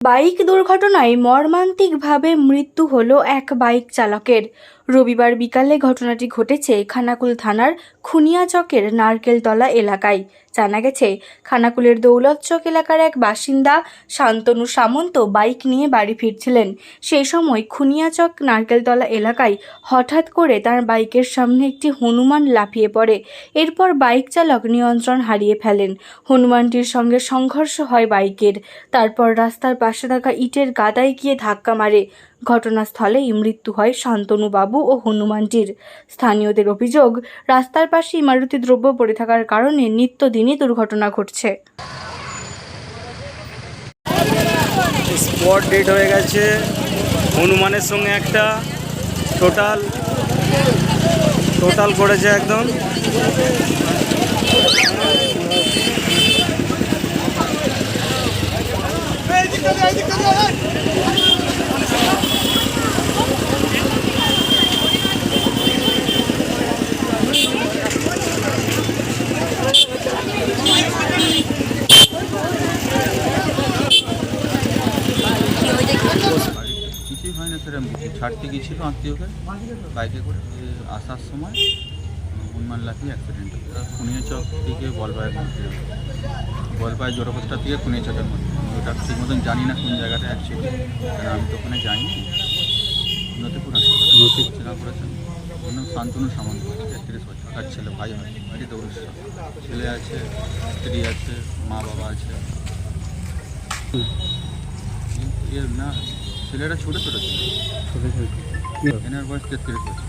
Bike দুর্ঘটনায় মর্মান্তিকভাবে মৃত্যু হলো এক বাইক চালকের। রবিবার বিকালে ঘটনাটি ঘটেছে খানাকুল থানার খুনিয়াচকের নারকেলতলা এলাকায়। জানা গেছে, খানাকুলের দৌলত চক এলাকার এক বাসিন্দা শান্তনু সামন্ত বাইক নিয়ে বাড়ি ফিরছিলেন। সেই সময় খুনিয়াচক নারকেলতলা এলাকায় হঠাৎ করে তার বাইকের সামনে একটি হনুমান লাফিয়ে পড়ে। এরপর বাইক চালক নিয়ন্ত্রণ হারিয়ে ফেলেন। হনুমানটির সঙ্গে সংঘর্ষ হয় বাইকের। তারপর রাস্তার পাশে থাকা ইটের গাদায় গিয়ে ধাক্কা মারে। ঘটনাস্থলেই মৃত্যু হয় শান্তনু বাবু ও হনুমানটির স্থানীয়দের অভিযোগ, রাস্তার পাশে ইমারতি দ্রব্য পড়ে থাকার কারণে নিত্যদিনই দুর্ঘটনা ঘটছে। স্পট ডেট হয়ে গেছে, হনুমানের সঙ্গে একটা টোটাল টোটাল করেছে একদম। সেরকম কিছু ছাড়তে গিয়েছিল আত্মীয়কে বাইকে করে আসার সময় হনুমান লাফি অ্যাক্সিডেন্ট খুনিয়া চক থেকে বলপায়ের মধ্যে বলপায়ের জোরপোস্টার থেকে খুনিয়া চকের মধ্যে। ওটা ঠিক মতন জানি না কোন জায়গাটা কারণ আমি তো ওখানে যাইনি। নতিপুর হাসপাতাল। চেনা করেছেন। ওর নাম শান্তনু সামন্ত তেত্রিশ বছর তার ছেলে ভাই হয় বাড়ি দৌড়েশ্বর ছেলে আছে স্ত্রী আছে মা বাবা আছে। এর না ছেলেরা ছোট ছোট ছিল। এনার বয়স তেত্রিশ বছর।